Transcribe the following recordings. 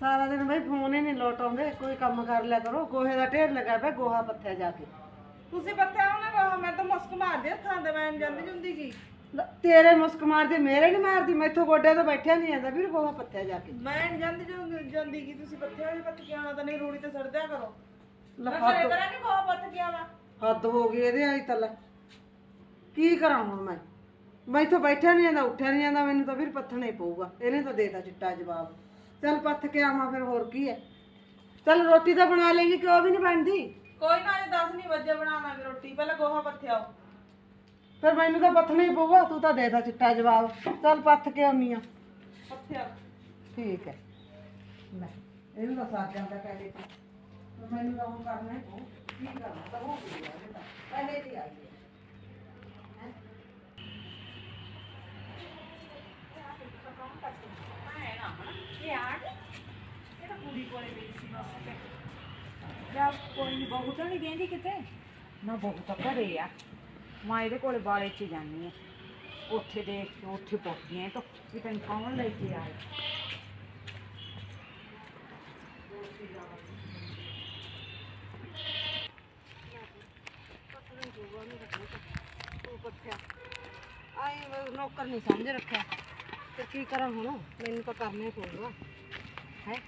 ਸਾਰਾ ਦਿਨ ਬਈ ਫੋਨ ਹੀ ਨਹੀਂ ਲੋਟ ਆਉਂਦੇ ਕੋਈ ਕੰਮ ਕਰ ਲਿਆ ਕਰੋ ਗੋਹੇ ਦਾ ਢੇਰ ਲੱਗਾ ਪਿਆ ਗੋਹਾ ਪੱਥਿਆ ਜਾ ਕੇ। ਤੁਸੀਂ ਪੱਥਿਆ ਉਹਨਾਂ ਕਹੋ ਮੈਂ ਤਾਂ ਮੁਸਕ ਮਾਰਦੀ ਹੱਥਾਂ ਤੇ ਮੈਂ ਨੀ ਜਾਂਦੀ ਜੁੰਦੀ ਕੀ ਲ- ਤੇਰੇ ਮੁਸਕ ਮਾਰਦੀ ਮੇਰੇ ਨਹੀਂ ਮਾਰਦੀ ਮੈਥੋਂ ਗੋਡੇ ਤੋਂ ਬੈਠਿਆ ਨਹੀਂ ਜਾਂਦਾ ਵੀਰ ਗੋਹਾ ਪੱਥਿਆ ਜਾ ਕੇ। ਮੈਂ ਨੀ ਜਾਂਦੀ ਜੁੰਦੀ- ਜਾਂਦੀ ਕੀ ਤੁਸੀਂ ਪੱਥਿਆ ਹੋਏ ਪੱਥ ਕੇ ਆਉਣਾ ਤਾਂ ਨਹੀਂ ਰੂੜੀ ਤੇ ਸੜਦਿਆ ਕਰੋ। ਲੈ ਮੈਂ ਹੱਦ ਘਰੇ ਕਰਾਂ ਕਿ ਕੋਹ ਪੱਥ ਕੇ ਆਵਾਂ ਹੱਦ ਹੋ ਗਈ ਇਹਦੇ ਵਾਲੀ ਤਾਂ ਲੈ। ਕੀ ਕਰਾਂ ਹੁਣ ਮੈਂ? ਮੈਥੋਂ ਬੈਠਿਆ ਨਹੀਂ ਜਾਂਦਾ ਉੱਠਿਆ ਨਹੀਂ ਜਾਂਦਾ ਮੈਨੂੰ ਤਾਂ ਵੀਰ ਪੱਥਣਾ ਹੀ ਪਊਗਾ। ਇਹਨੇ ਤਾਂ ਦੇਤਾ ਚਿੱਟਾ ਜਵਾਬ। ਚੱਲ ਪੱਥ ਕੇ ਆਵਾਂ ਫਿਰ ਹੋਰ ਕੀ ਹੈ। ਚੱਲ ਰੋਟੀ ਤਾਂ ਬਣਾ ਲੇਗੀ ਕਿ ਉਹ ਵੀ ਨਹੀਂ ਬਣਦੀ? ਕੋਈ ਨਾ ਜੇ 10 ਨਹੀਂ ਵਜੇ ਬਣਾਵਾਂਗੇ ਰੋਟੀ। ਪਹਿਲਾਂ ਗੋਹਾ ਪੱਥਿਆਓ ਫਿਰ ਮੈਨੂੰ ਤਾਂ ਪੱਥਣਾ ਹੀ ਪਊਗਾ ਤੂੰ ਤਾਂ ਦੇਤਾ ਚਿੱਟਾ ਜਵਾਬ। ਚੱਲ ਪੱਥ ਕੇ ਆਉਣੀ ਆ ਪੱਥਿਆ। ਠੀਕ ਹੈ। ਲੈ ਇਹਨੂੰ ਤਾਂ ਸਾਥ ਜਾਂਦਾ ਪਹਿਲੇ ਤੋਂ। ਮੈਨੂੰ ਤਾਂ ਕਰਨਾ ਹੀ ਪਊ। ਕੀ ਕਰਨਾ? ਤਾਂ ਹੋ ਗਿਆ ਇਹ ਤਾਂ। ਪਹਿਲੇ ਦੀ ਆਈ ਹੈ? ਜਾਂ ਕੋਈ ਨਹੀਂ ਬਹੂ ਤਾਂ ਨਹੀਂ ਕਹਿੰਦੀ ਕਿਤੇ? ਨਾ ਬਹੂ ਤਾਂ ਘਰੇ ਆ। ਮੈਂ ਇਹਦੇ ਕੋਲੇ ਬਾਲੇ 'ਚ ਜਾਂਦੀ ਆ। ਉੱਥੇ ਦੇਖ ਕੇ ਉੱਥੇ ਪਹੁੰਚਦੀ ਆ। ਤਾਂ ਵੀ ਤੈਨੂੰ ਕੌਣ ਲੈ ਕੇ ਆਇਆ? ਆਈ ਨੌਕਰ ਨਹੀਂ ਸਮਝ ਰੱਖਿਆ। ਤੇ ਕੀ ਕਰਾਂ ਹੁਣ? ਮੈਨੂੰ ਤਾਂ ਕਰਨਾ ਹੀ ਪਊਗਾ। ਹੈ?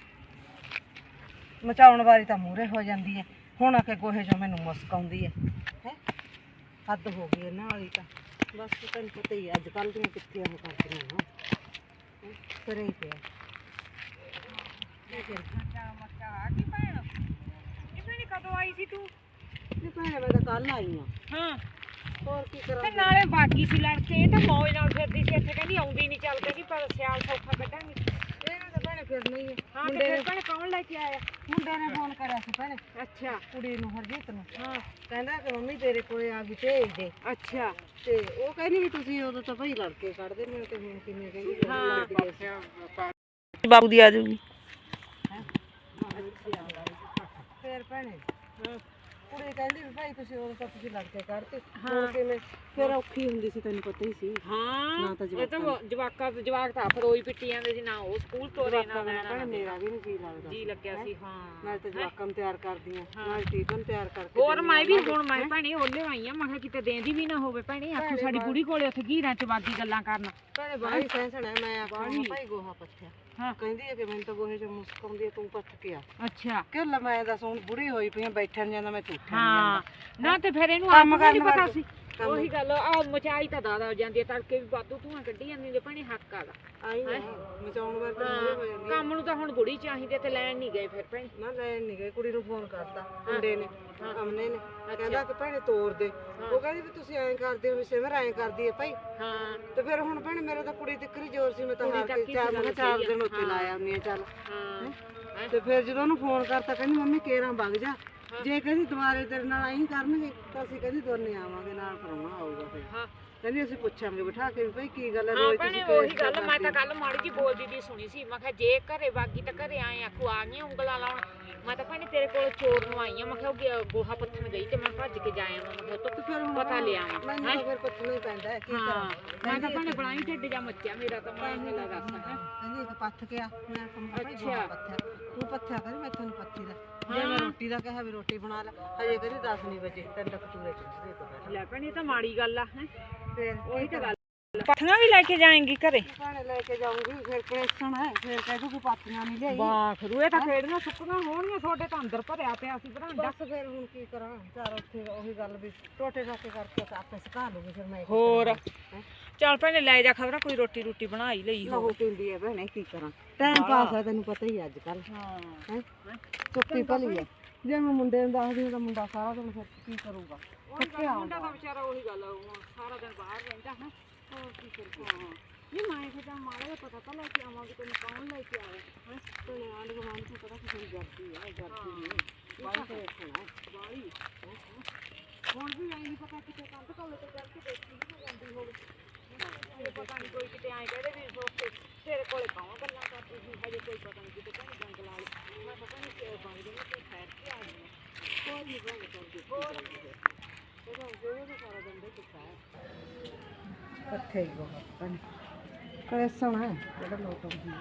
ਮਚਾਉਣ ਵਾਲੀ ਤਾਂ ਮੂਰੇ ਹੋ ਜਾਂਦੀ ਹੈ ਹੁਣ ਆ ਕੇ ਗੋਹੇ ਜੋ ਮੈਨੂੰ ਮੁਸਕ ਆਉਂਦੀ ਹੈ ਹੈ? ਹੱਦ ਹੋ ਗਈ ਇਹਨਾਂ ਵਾਲੀ ਤਾਂ। ਬਸ ਤੈਨੂੰ ਪਤਾ ਹੀ ਅੱਜ ਕੱਲ੍ਹ ਦੀਆਂ ਕਿੱਥੇ ਉਹ ਕਰਦੀਆਂ ਹੈਂ, ਕਰੇ ਹੀ ਪਿਆ। ਕਦੋਂ ਆਈ ਸੀ ਤੂੰ? ਭੈਣੇ ਮੈਂ ਤਾਂ ਕੱਲ ਆਈ ਹਾਂ ਹਾਂ। ਹੋਰ ਕੀ ਕਰਾਂ ਤੇ ਨਾਲੇ ਬਾਕੀ ਸੀ ਲੜਕੇ ਇਹ ਤਾਂ ਮੌਜ ਨਾਲ ਫਿਰਦੀ ਸੀ ਇੱਥੇ ਕਹਿੰਦੀ ਆਉਂਦੀ ਨਹੀਂ ਚੱਲ ਕਹਿੰਦੀ ਪਰ ਸਿਆਲ ਸੌਖਾ ਕੱਢਾਂਗੇ। ਇਹਨਾਂ ਤਾਂ ਭੈਣੇ ਫਿਰ ਨਹੀਂ ਹੈ। ਹਾਂ ਤੇ ਮੁੰਡੇ ਫਿਰ ਨੇ ਭੈਣ ਕੌਣ ਲੈ ਕੇ ਆਇਆ? ਮੁੰਡੇ ਨੇ ਫੋਨ ਕਰਿਆ ਸੀ ਭੈਣੇ। ਅੱਛਾ। ਕੁੜੀ ਨੂੰ ਹਰਜੀਤ ਨੂੰ। ਹਾਂ। ਕਹਿੰਦਾ ਕਿ ਮੰਮੀ ਤੇਰੇ ਕੋਲੇ ਆ ਵੀ ਭੇਜ ਦੇ। ਅੱਛਾ। ਤੇ ਉਹ ਕਹਿੰਦੀ ਵੀ ਤੁਸੀਂ ਉਦੋਂ ਤਾਂ ਭਾਈ ਲੜਕੇ ਕੱਢਦੇ ਨੇ ਤੇ ਹੁਣ ਕਿਵੇਂ ਕਹਿੰਦੀ ਹਾਂ ਬਾਬੂ ਦੀ ਆ ਜਾਊਗੀ। ਫੇਰ ਭੈਣੇ ਕੁੜੀ ਕਹਿੰਦੀ ਵੀ ਭਾਈ ਤੁਸੀਂ ਉਦੋਂ ਤਾਂ ਤੁਸੀਂ ਲੜਕੇ ਕੱਢਦੇ ਹੁਣ ਕਿਵੇਂ? ਫਿਰ ਔਖੀ ਹੁੰਦੀ ਸੀ ਤੈਨੂੰ ਪਤਾ ਹੀ ਸੀ। ਹਾਂ ਨਾ ਤਾਂ ਇਹ ਤਾਂ ਜਵਾਕਾਂ ਜਵਾਕ ਤਾਂ ਫਰੋਈ ਪਿੱਟੀ ਜਾਂਦੇ ਸੀ ਨਾ ਉਹ ਸਕੂਲ ਤੋਰੇ ਨਾ ਲੈਣਾ ਮੇਰਾ ਵੀ ਨਹੀਂ ਜੀ ਲੱਗਦਾ ਜੀ ਲੱਗਿਆ ਸੀ ਹਾਂ। ਨਾਲ ਤੇ ਜਵਾਕਾਂ ਨੂੰ ਤਿਆਰ ਕਰਦੀਆਂ ਨਾਲ ਟੀਫਨ ਤਿਆਰ ਕਰਕੇ ਹੋਰ ਮੈਂ ਵੀ ਹੁਣ ਮੈਂ ਭੈਣੇ ਉਹਲੇ ਆਈ ਆ ਮੈਂ ਕਿਹਾ ਕਿਤੇ ਦੇਂਦੀ ਵੀ ਨਾ ਹੋਵੇ ਭੈਣੇ ਆਖੂ ਸਾਡੀ ਬੁੜੀ ਕੋਲੇ ਉੱਥੇ ਘੀਰਾਂ ਚ ਵਾਦੀ ਗੱਲਾਂ ਕਰਨ। ਭੈਣੇ ਬਾਹਲੀ ਸੈਂਸਣ ਹੈ ਮੈਂ ਆਖਾਂ ਭਾਈ ਗੋਹਾ ਪੱਥਿਆ। ਹਾਂ। ਕਹਿੰਦੀ ਹੈ ਕਿ ਮੈਨੂੰ ਤਾਂ ਗੋਹੇ ਚ ਮੁਸਕ ਆਉਂਦੀ ਹੈ ਤੂੰ ਪੱਥ ਕੇ ਆ ਅੱਛਾ। ਕਿ ਲੈ ਮੈਂ ਦੱਸ ਹੁਣ ਬੁੜੀ ਹੋਈ ਪਈ ਆ ਬੈਠਣ ਨੀ ਜਾਂਦਾ ਮੈਂ ਝੂਠਾ ਨਹੀਂ ਹਾਂ। ਨਾ ਤੇ ਫਿਰ ਇਹਨੂੰ ਆਪ ਨਹੀਂ ਕਰਨ ਪਤਾ ਸੀ। ਕੰਮ- ਉਹੀ ਗੱਲ ਆ ਮਚਾਈ ਤਾਂ ਦਾਦਾ ਹੋ ਜਾਂਦੀ ਹੈ ਤੜਕੇ ਵੀ ਵਾਧੂ ਧੂਆਂ ਕੱਢੀ ਜਾਂਦੀ ਨੇ ਭੈਣੇ ਹੱਕ ਆਗਾ ਆਈ ਨਾ ਮਚਾਉਣ ਵਾਰ ਤਾਂ ਮੂਹਰੇ ਹੋ ਜਾਂਦੀ ਆ। ਕੰਮ ਨੂੰ ਤਾਂ ਹੁਣ ਬੁੜੀ ਚਾਹੀਦੀ ਤੇ ਲੈਣ ਨਹੀਂ ਗਏ ਫਿਰ ਭੈਣੇ। ਨਾ ਲੈਣ ਨਹੀਂ ਗਏ ਕੁੜੀ ਨੂੰ ਫੋਨ ਕਰਤਾ ਮੁੰਡੇ ਨੇ ਅਮਨੇ ਨੇ। ਕਹਿੰਦਾ ਕਿ ਭੈਣੇ ਤੋੜ ਦੇ। ਉਹ ਕਹਿੰਦੀ ਵੀ ਤੁਸੀਂ ਐਂ ਕਰਦੇ ਹੋ ਵੀ ਸਿਮਰ ਐਂ ਕਰਦੀ ਹੈ ਭਾਈ। ਹਾਂ। ਤੇ ਫਿਰ ਹੁਣ ਭੈਣੇ ਮੇਰਾ ਤਾਂ ਕੁੜੀ ਤਿੱਕਰੀ ਜ਼ੋਰ ਸੀ ਮੈਂ ਤਾਂ ਹਾਰ ਕੇ ਚਾਰ ਮੈਂ ਚਾਰ ਦਿਨ ਉੱਤੇ ਲਾਇਆ ਹੁੰਨੀ ਆ ਚੱਲ ਹਾਂ? ਤੇ ਫਿਰ ਜਦੋਂ ਉਹਨੂੰ ਫੋਨ ਕਰਤਾ ਕਹਿੰਦੀ ਮੰਮੀ ਕੇਰਾਂ ਵਗ ਜਾ। ਜੇ ਕਹਿੰਦੀ ਦੁਬਾਰੇ ਤੇਰੇ ਨਾਲ ਆਈ ਕਰਨਗੇ ਤਾਂ ਅਸੀਂ ਕਹਿੰਦੀ ਦੋਨੇ ਆਵਾਂਗੇ ਨਾਲ ਪਰਾਉਣਾ ਆਊਗਾ ਫਿਰ। ਹਾਂ। ਕਹਿੰਦੀ ਅਸੀਂ ਪੁੱਛਾਂਗੇ ਬਿਠਾ ਕੇ ਵੀ ਭਾਈ ਕੀ ਗੱਲ ਹੈ ਹਾਂ ਰੋਜ਼ ਭੈਣੇ ਤੁਸੀਂ ਉਹੀ ਗੱਲ ਮੈਂ ਤਾਂ ਕੱਲ ਮਾੜੀ ਜੀ ਬੋਲਦੀ ਦੀ ਸੁਣੀ ਸੀ। ਮੈਂ ਕਿਹਾ ਜੇ ਘਰੇ ਬਾਗੀ ਤਾਂ ਘਰੇ ਆਏ ਆਖੂ ਆ ਗਈਆਂ ਉਂਗਲਾਂ ਲਾਉਣ। ਮੈਂ ਤਾਂ ਭੈਣੇ ਤੇਰੇ ਕੋਲ ਚੋਰ ਨੂੰ ਆਈ ਆ। ਮੈਂ ਕਿਹਾ ਉਹ ਗਿਆ- ਗੋਹਾ ਪੱਥਣ ਗਈ ਤੇ ਮੈਂ ਭੱਜ ਕੇ ਜਾਇਆ ਮੈਂ ਕਿਹਾ ਤੇ ਤੂੰ ਫਿਰ ਹੁਣ ਪਤਾ ਲਿਆ ਮੈਂ ਮੈਨੂੰ ਤਾਂ ਫਿਰ ਪੱਥਣਾ ਹੀ ਪੈਂਦਾ ਹੈ ਕੀ ਹਾਂ। ਕਰਾਂ। ਮੈਂ ਤਾਂ ਭੈਣੇ ਬਣਾਈ ਢਿੱਡ ਜਾ ਮੱਚਿਆ ਮੇਰਾ ਤਾਂ ਮੈਂ ਨਹੀਂ ਲੱਗਾ ਸਾਂ ਕਹਿੰਦੀ ਇੱਕ ਪੱਥ ਕੇ ਆ ਮੈਂ ਕੰਮ ਅੱਛਾ। ਪੱਥਿਆ ਤੂੰ ਪੱਥਿਆ ਕਰ ਮੈਂ ਤੈਨੂੰ ਪੱਥੀ ਦਾ। ਜੇ ਮੈਂ ਰੋਟੀ ਦਾ ਕਿਹਾ ਵੀ ਰੋਟੀ ਬਣਾ ਲੈ ਹਜੇ ਕਹਿੰਦੀ 10 ਨਹੀਂ ਵਜੇ ਤੈਨੂੰ ਤੋਂ ਲੈ ਭੈਣੇ ਇਹ ਤਾਂ ਮਾੜੀ ਗੱਲ ਆ ਹੈ। ਫਿਰ ਉਹੀ ਤਾਂ ਗੱਲ ਪੱਥੀਆਂ ਵੀ ਲੈ ਕੇ ਜਾਏਂਗੀ ਘਰੇ? ਭਾਣੇ ਲੈ ਕੇ ਜਾਊਂਗੀ ਫਿਰ ਕਲੇਸ਼ਣ ਹੈ ਫਿਰ ਕਹਿ ਦੂਗੀ ਪਾਥੀਆਂ ਨਹੀਂ ਲਿਆਈ। ਵਾਹ ਖਰੂ ਇਹ ਤਾਂ ਖੇੜੀਆਂ ਸੁੱਕੀਆਂ ਹੋਣਗੀਆਂ ਤੁਹਾਡੇ ਤਾਂ ਅੰਦਰ ਭਰਿਆ ਪਿਆ ਸੀ ਭਰਾਂਡਾ ਬਸ ਫਿਰ ਹੁਣ ਕੀ ਕਰਾਂ ਚਾਰ ਉੱਥੇ ਉਹੀ ਗੱਲ ਵੀ ਟੋਟੇ ਟਾਟੇ ਕਰਕੇ ਤਾਂ ਆਪੇ ਸੁਕਾ ਲੂਗੀ ਫਿਰ ਮੈਂ ਹੋਰ? ਚੱਲ ਭੈਣੇ ਲੈ ਜਾ ਖਬਰਾਂ ਕੋਈ ਰੋਟੀ ਰੋਟੀ ਬਣਾ ਹੀ ਲਈ ਹੋ ਪੀਂਦੀ ਹੈ ਭੈਣੇ ਕੀ ਕਰਾਂ? ਟਾਈਮ ਪਾਸ ਹੈ ਤੈਨੂੰ ਪਤਾ ਹੀ ਅੱਜ ਕੱਲ ਹਾਂ। ਹੈ? ਚੁੱਪੀ ਭਲੀ ਹੈ। ਜੇ ਮੈਂ ਮੁੰਡੇ ਨੂੰ ਦੱਸਦੀ ਤਾਂ ਮੁੰਡਾ ਸਾਰਾ ਦਿਨ ਫਿਰ ਕੀ ਕਰੂਗਾ? ਮੁੰਡਾ ਤਾਂ ਵਿਚਾਰਾ ਉਹੀ ਗੱਲ ਸਾਰਾ ਦਿਨ ਬਾਹਰ ਰਹਿੰਦਾ ਹੈ? ਹੋਰ ਕੀ ਕਰੂ ਨਹੀਂ ਮੈਂ ਫਿਰ ਤਾਂ ਮਾੜਾ ਜਿਹਾ ਪਤਾ ਤਾਂ ਲੈ ਕੇ ਆਵਾਂਗੀ ਤੈਨੂੰ ਕੌਣ ਲੈ ਕੇ ਆਇਆ। ਹੈ? ਭੈਣੇ ਆਂਢ ਗੁਆਂਢ ਤੋਂ ਪਤਾ ਕਿਸੇ ਨੂੰ ਜਰਦੀ ਹੈ ਜਰਦੀ ਨਹੀਂ ਬਾਈ ਤੇ ਰੱਖਣਾ ਬਾਲੀ। ਹੁਣ ਵੀ ਐਂ ਨਹੀਂ ਪਤਾ ਕਿਤੇ ਕੰਧ ਕੋਲੇ ਤੇ ਚੱਲ ਕੇ ਦੇਖੀ ਨਹੀਂ ਜਾਂਦੀ ਹੋਵੇ। ਪਤਾ ਨਹੀਂ ਕੋਈ ਕਿਤੇ ਐਂ ਕਹਦੇ ਵੀ ਪੱਥੇ ਹੀ ਬਹੁਤ ਪਣ ਕਰੇ ਸੋਣਾ ਜਿਹੜਾ ਲੋਟ ਆਉਂਦੀ ਹੈ।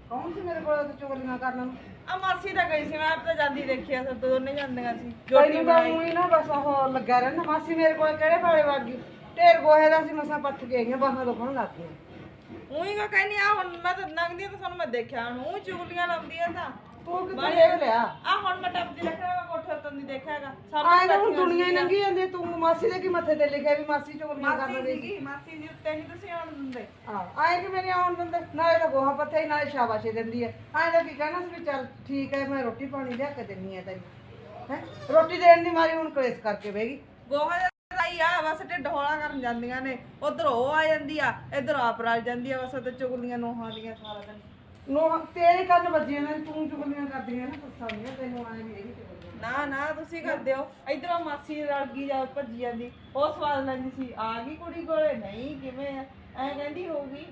ਕਰਨਾ ਕਰਨ ਨੂੰ? ਆ ਮਾਸੀ ਤਾਂ ਗਈ ਸੀ ਮੈਂ ਤਾਂ ਜਾਂਦੀ ਦੇਖਿਆ ਸਭ ਦੋਨੇ ਜਾਂਦੀਆਂ ਸੀ। ਜੋਟੀ ਮੈਂ ਨਾ ਬਸ ਉਹ ਲੱਗਾ ਰਹਿਣਾ ਮਾਸੀ ਮੇਰੇ ਕੋਲ ਕਿਹੜੇ ਵਾਲੇ ਵਾਗੀ ਢੇਰ ਗੋਹੇ ਦਾ ਸੀ ਮਸਾਂ ਪੱਥ ਕੇ ਆਈਆਂ ਬਾਹਾਂ ਦੁਖਣ ਲੱਗ ਗਈਆਂ। ਉਹੀ ਕਾ ਕਹਿੰਦੀ ਆ ਹੁਣ ਮੈਂ ਤਾਂ ਨੰਗਦੀ ਤਾਂ ਸਾਨੂੰ ਮੈਂ ਦੇਖਿਆ ਹੁਣ ਉਹ ਚੁਗਲੀਆਂ ਲਾਉਂਦੀ ਆ ਤਾਂ। ਤੂੰ ਕਿੱਥੇ ਦੇਖ ਲਿਆ? ਆ ਹੁਣ ਮੈਂ ਟੱਪਦੀ ਮੈਂ ਕੋਠੇ ਉੱਤੋਂ ਦੀ ਦੇਖਿਆਗਾ ਸਭ ਆਏ ਤਾਂ ਹੁਣ ਦੁਨੀਆ ਹੀ ਲੰਗੀ ਜਾਂਦੀ ਹੈ, ਤੂੰ ਮਾਸੀ ਦੇ ਕੀ ਮੱਥੇ ਤੇ ਲਿਖਿਆ ਵੀ ਮਾਸੀ ਚੁਗਲੀਆਂ ਕਰਨ ਮਾਸੀ ਦੀ ਸੀਗੀ ਮਾਸੀ ਜੀ ਉੱਤੇ ਨਹੀਂ ਤੁਸੀਂ ਆਉਣ ਦਿੰਦੇ। ਹਾਂ ਆਏ ਕਿ ਮੇਰੇ ਆਉਣ ਦਿੰਦੇ? ਨਾਲੇ ਤਾਂ ਗੋਹਾ ਪੱਥਾ ਹੀ ਨਾਲੇ ਸ਼ਾਬਾਸ਼ੇ ਦਿੰਦੀ ਹੈ ਆਏ ਤਾਂ ਕੀ ਕਹਿਣਾ ਸੀ ਵੀ ਚੱਲ ਠੀਕ ਹੈ ਮੈਂ ਰੋਟੀ ਪਾਣੀ ਲਿਆ ਕੇ ਦਿੰਨੀ ਆ ਤੈਨੂੰ। ਹੈ? ਰੋਟੀ ਦੇਣ ਦੀ ਮਾਰੀ ਹੁਣ ਕਲੇਸ਼ ਕਰਕੇ ਬਹਿਗੀ ਗੋਹਾ ਹੀ ਆ ਬਸ ਢਿੱਡ ਹੌਲਾ ਕਰਨ ਜਾਂਦੀਆਂ ਨੇ। ਉਧਰ ਉਹ ਆ ਜਾਂਦੀ ਆ ਇਧਰ ਆਪ ਰਲ ਜਾਂਦੀ ਆ ਬਸ ਤੇ ਚੁਗਲੀਆਂ ਨੋਹਾਂ ਦੀਆਂ ਸਾਰਾ ਦਿਨ। ਨੋ ਤੇਰੇ ਕੰਨ ਵੱਜੀਆਂ ਨੇ ਤੂੰ ਚੁਗਲੀਆਂ ਕਰਦੀਆਂ ਨਾ ਸੱਸਾਂ ਦੀਆਂ ਤੈਨੂੰ ਆਏ ਵੀ ਇਹੀ ਚੁਗਲੀਆਂ ਨਾ। ਨਾ ਤੁਸੀਂ ਕਰਦੇ ਹੋ। ਇਧਰੋਂ ਮਾਸੀ ਰਲ ਗਈ ਜਾ ਭੱਜੀ ਜਾਂਦੀ। ਉਹ ਸਵਾਲ ਲੈਂਦੀ ਸੀ ਆ ਗਈ ਕੁੜੀ ਕੋਲੇ? ਨਹੀਂ ਕਿਵੇਂ ਆ? ਐ ਕਹਿੰਦੀ ਹੋਊਗੀ।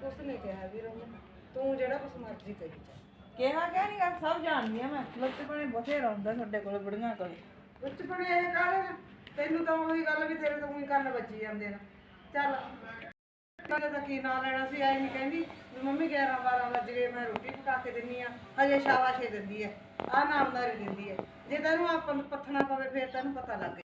ਕੁਛ ਨਹੀਂ ਕਿਹਾ ਵੀਰ ਉਹਨੇ ਤੂੰ ਜਿਹੜਾ ਕੁਛ ਮਰਜ਼ੀ ਕਰੀ ਜਾ। ਕਿਹਾ ਕਹਿ ਨਹੀਂ ਗੱਲ ਸਭ ਜਾਣਦੀ ਆ ਮੈਂ। ਲੁੱਟਪਣੇ ਬਥੇਰਾ ਹੁੰਦਾ ਤੁਹਾਡੇ ਕੋਲ ਬੁੜੀਆਂ ਕੋਲ। ਉੱਚ ਬਣੇ ਇਹ ਕਾਲੇ ਨਾ ਤੈਨੂੰ ਤਾਂ ਉਹੀ ਗੱਲ ਵੀ ਤੇਰੇ ਤੋਂ ਉਹੀ ਕੰਨ ਵੱਜੀ ਜਾਂਦੇ ਨੇ। ਚੱਲ। ਮੈਂ ਤਾਂ ਕੀ ਨਾਂ ਲੈਣਾ ਸੀ, ਆਈ ਨਹੀਂ ਕਹਿੰਦੀ, ਵੀ ਮੰਮੀ 11 12 ਵੱਜ ਗਏ, ਮੈਂ ਰੋਟੀ ਪਕਾ ਕੇ ਦਿੰਨੀ ਆ। ਹਜੇ ਸ਼ਾਬਾਸ਼ੇ ਦਿੰਦੀ ਐ ਆ ਨਾਮਦਾਰੀ ਦਿੰਦੀ ਐ ਜੇ ਤੈਨੂੰ ਆਪਾਂ ਨੂੰ ਪੱਥਣਾ ਪਵੇ, ਫੇਰ ਤੈਨੂੰ ਪਤਾ ਲੱਗ